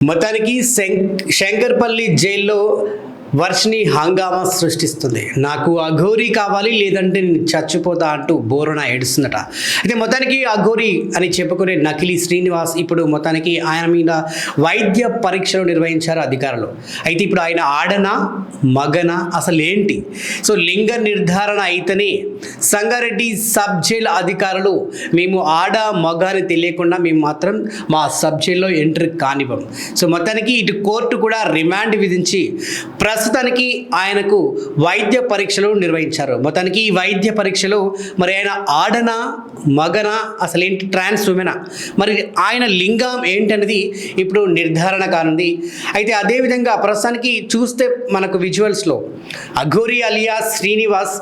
మొత్తానికి శంకర్పల్లి జైల్లో వర్షిని హంగామా సృష్టిస్తుంది. నాకు అఘోరి కావాలి లేదంటే నేను చచ్చిపోతా అంటూ బోరున ఏడుస్తుందట. అయితే మొత్తానికి అఘోరి అని చెప్పుకునే నకిలీ శ్రీనివాస్ ఇప్పుడు మొత్తానికి ఆయన మీద వైద్య పరీక్షలు నిర్వహించారు అధికారులు. అయితే ఇప్పుడు ఆయన ఆడన మగన అసలు ఏంటి సో లింగ నిర్ధారణ అయితేనే సంగారెడ్డి సబ్ జైల్ అధికారులు మేము ఆడ మగ అని తెలియకుండా మేము మాత్రం మా సబ్ జైల్లో ఎంట్రీ కానివ్వం. సో మొత్తానికి ఇటు కోర్టు కూడా రిమాండ్ విధించి ప్రస్తుతానికి ఆయనకు వైద్య పరీక్షలు నిర్వహించారు. మొత్తానికి ఈ వైద్య పరీక్షలు మరి ఆయన ఆడన మగన అసలు ఏంటి ట్రాన్స్ ఉమెనా? మరి ఆయన లింగం ఏంటనేది ఇప్పుడు నిర్ధారణ కానుంది. అయితే అదేవిధంగా ప్రస్తుతానికి చూస్తే మనకు విజువల్స్లో అఘోరి అలియా శ్రీనివాస్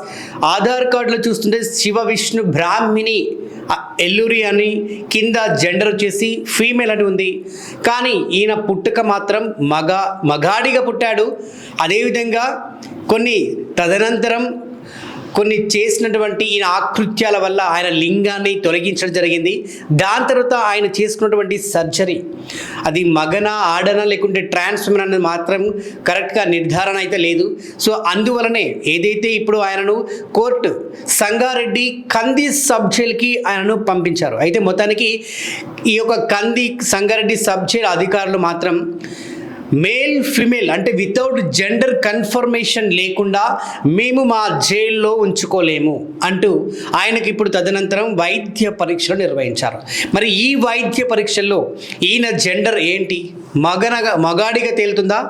ఆధార్ కార్డులో చూస్తుంటే శివ విష్ణు బ్రాహ్మిణి ఎల్లూరి అని కింద జెండర్ వచ్చేసి ఫీమేల్ అని ఉంది. కానీ ఈయన పుట్టుక మాత్రం మగ మగాడిగా పుట్టాడు. అదేవిధంగా కొన్ని తదనంతరం కొన్ని చేసినటువంటి ఈయన ఆకృత్యాల వల్ల ఆయన లింగాన్ని తొలగించడం జరిగింది. దాని తర్వాత ఆయన చేసుకున్నటువంటి సర్జరీ. అది మగన ఆడన లేకుంటే ట్రాన్స్ఫర్మర్ అనేది మాత్రం కరెక్ట్గా నిర్ధారణ అయితే లేదు. సో అందువలనే ఏదైతే ఇప్పుడు ఆయనను కోర్టు సంగారెడ్డి కంది సబ్ జైల్కి ఆయనను పంపించారు. అయితే మొత్తానికి ఈ యొక్క కంది సంగారెడ్డి సబ్ జైల్ అధికారులు మాత్రం మేల్ ఫిమేల్ అంటే వితౌట్ జెండర్ కన్ఫర్మేషన్ లేకుండా మేము మా జైల్లో ఉంచుకోలేము అంటూ ఆయనకి ఇప్పుడు తదనంతరం వైద్య పరీక్షలు నిర్వహించారు. మరి ఈ వైద్య పరీక్షల్లో ఈయన జెండర్ ఏంటి? మగనగా మగాడిగా తేలుతుందా?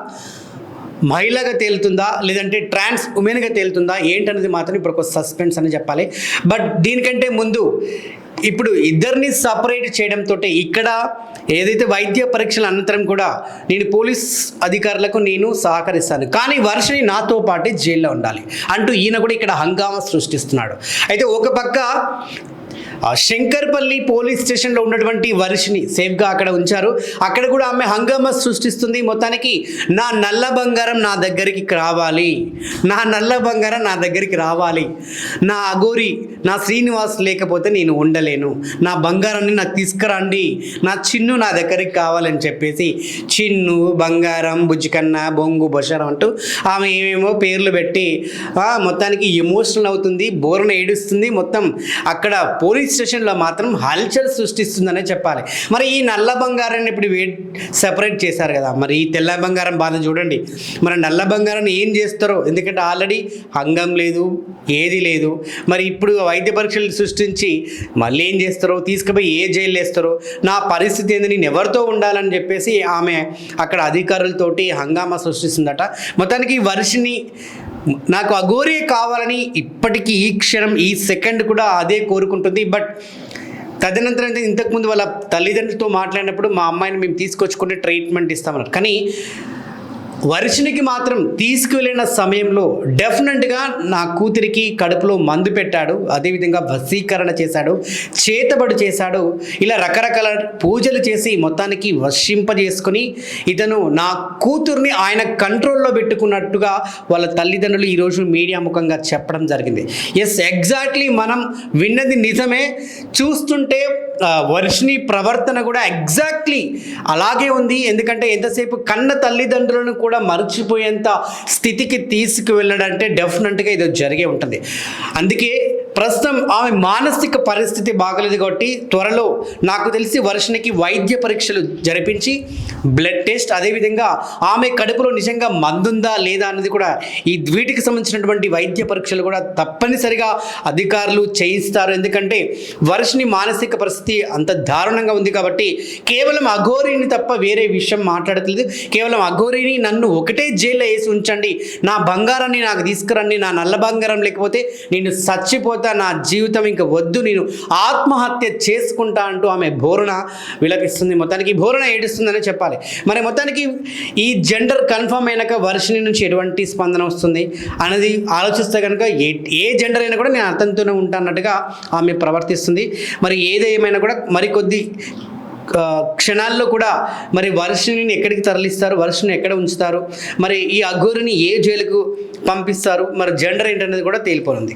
మహిళగా తేలుతుందా? లేదంటే ట్రాన్స్ ఉమెన్గా తేలుతుందా? ఏంటనేది మాత్రం ఇప్పుడు ఒక సస్పెన్స్ అని చెప్పాలి. బట్ దీనికంటే ముందు ఇప్పుడు ఇద్దరిని సపరేట్ చేయడంతో ఇక్కడ ఏదైతే వైద్య పరీక్షల అనంతరం కూడా నేను పోలీస్ అధికారులకు నేను సహకరిస్తాను. కానీ వర్షని నాతో పాటే జైల్లో ఉండాలి. అంటూ ఈయన కూడా ఇక్కడ హంగామా సృష్టిస్తున్నాడు. అయితే ఒక పక్క శంకర్పల్లి పోలీస్ స్టేషన్లో ఉన్నటువంటి వర్షిని సేఫ్గా అక్కడ ఉంచారు. అక్కడ కూడా ఆమె హంగామా సృష్టిస్తుంది. మొత్తానికి నా నల్ల బంగారం నా దగ్గరికి రావాలి. నా నల్ల బంగారం నా దగ్గరికి రావాలి. నా అగోరి నా శ్రీనివాస్ లేకపోతే నేను ఉండలేను. నా బంగారాన్ని నాకు తీసుకురండి. నా చిన్ను నా దగ్గరికి కావాలని చెప్పేసి చిన్ను బంగారం బుజ్జికన్న బొంగు బొషరం అంటూ ఆమె ఏమేమో పేర్లు పెట్టి మొత్తానికి ఎమోషనల్ అవుతుంది బోరణ ఏడుస్తుంది. మొత్తం అక్కడ పోలీస్ స్టేషన్లో మాత్రం హల్చల్ సృష్టిస్తుందనే చెప్పాలి. మరి ఈ నల్ల బంగారాన్ని ఇప్పుడు వే సెపరేట్ చేశారు కదా. మరి ఈ తెల్ల బంగారం బాధ చూడండి. మరి నల్ల బంగారాన్ని ఏం చేస్తారో? ఎందుకంటే ఆల్రెడీ హంగం లేదు ఏది లేదు. మరి ఇప్పుడు వైద్య పరీక్షలు సృష్టించి మళ్ళీ ఏం చేస్తారో? తీసుకుపోయి ఏ జైలు వేస్తారో? నా పరిస్థితి ఏంది? నేను ఎవరితో ఉండాలని చెప్పేసి ఆమె అక్కడ అధికారులతోటి హంగామా సృష్టిస్తుందట. మొత్తానికి వర్షిని నాకు అఘోరే కావాలని ఇప్పటికీ ఈ క్షణం ఈ సెకండ్ కూడా అదే కోరుకుంటుంది. బట్ తదనంతరం అయితే ఇంతకుముందు వాళ్ళ తల్లిదండ్రులతో మాట్లాడినప్పుడు మా అమ్మాయిని మేము తీసుకొచ్చుకుని ట్రీట్మెంట్ ఇస్తామన్నారు. కానీ వర్షినికి మాత్రం తీసుకువెళ్ళిన సమయంలో డెఫినెట్గా నా కూతురికి కడుపులో మందు పెట్టాడు. అదేవిధంగా వశీకరణ చేశాడు చేతబడి చేశాడు. ఇలా రకరకాల పూజలు చేసి మొత్తానికి వర్షింపజేసుకొని ఇతను నా కూతుర్ని ఆయన కంట్రోల్లో పెట్టుకున్నట్టుగా వాళ్ళ తల్లిదండ్రులు ఈరోజు మీడియా ముఖంగా చెప్పడం జరిగింది. ఎస్ ఎగ్జాక్ట్లీ మనం విన్నది నిజమే. చూస్తుంటే వర్షిని ప్రవర్తన కూడా ఎగ్జాక్ట్లీ అలాగే ఉంది. ఎందుకంటే ఎంతసేపు కన్న తల్లిదండ్రులను కూడా కూడా మర్చిపోయేంత స్థితికి తీసుకువెళ్ళడంటే డెఫినెట్గా ఇది జరిగే ఉంటుంది. అందుకే ప్రస్తుతం ఆమె మానసిక పరిస్థితి బాగలేదు కాబట్టి త్వరలో నాకు తెలిసి వర్షనికి వైద్య పరీక్షలు జరిపించి బ్లడ్ టెస్ట్ అదేవిధంగా ఆమె కడుపులో నిజంగా మందుందా లేదా అన్నది కూడా ఈ వీటికి సంబంధించినటువంటి వైద్య పరీక్షలు కూడా తప్పనిసరిగా అధికారులు చేయిస్తారు. ఎందుకంటే వర్షిని మానసిక పరిస్థితి అంత దారుణంగా ఉంది కాబట్టి కేవలం అఘోరిని తప్ప వేరే విషయం మాట్లాడట్లేదు. కేవలం అఘోరిని నన్ను ఒకటే జైల్లో వేసి ఉంచండి. నా బంగారాన్ని నాకు తీసుకురండి. నా నల్ల బంగారం లేకపోతే నేను చచ్చిపోతా. నా జీవితం ఇంకా వద్దు నేను ఆత్మహత్య చేసుకుంటా అంటూ ఆమె బోరున విలపిస్తుంది. మొత్తానికి బోరున ఏడుస్తుందని చెప్పాలి. మరి మొత్తానికి ఈ జెండర్ కన్ఫర్మ్ అయినాక వర్షిని నుంచి ఎటువంటి స్పందన వస్తుంది? అనేది ఆలోచిస్తే కనుక ఏ ఏ జెండర్ అయినా కూడా నేను అతనితోనే ఉంటానట్టుగా ఆమె ప్రవర్తిస్తుంది. మరి ఏదేమైనా కూడా మరికొద్ది క్షణాల్లో కూడా మరి వర్షిని ఎక్కడికి తరలిస్తారు? వర్షిని ఎక్కడ ఉంచుతారు? మరి ఈ అఘోరిని ఏ జైలుకు పంపిస్తారు? మరి జెండర్ ఏంటనేది కూడా తేలిపోనుంది.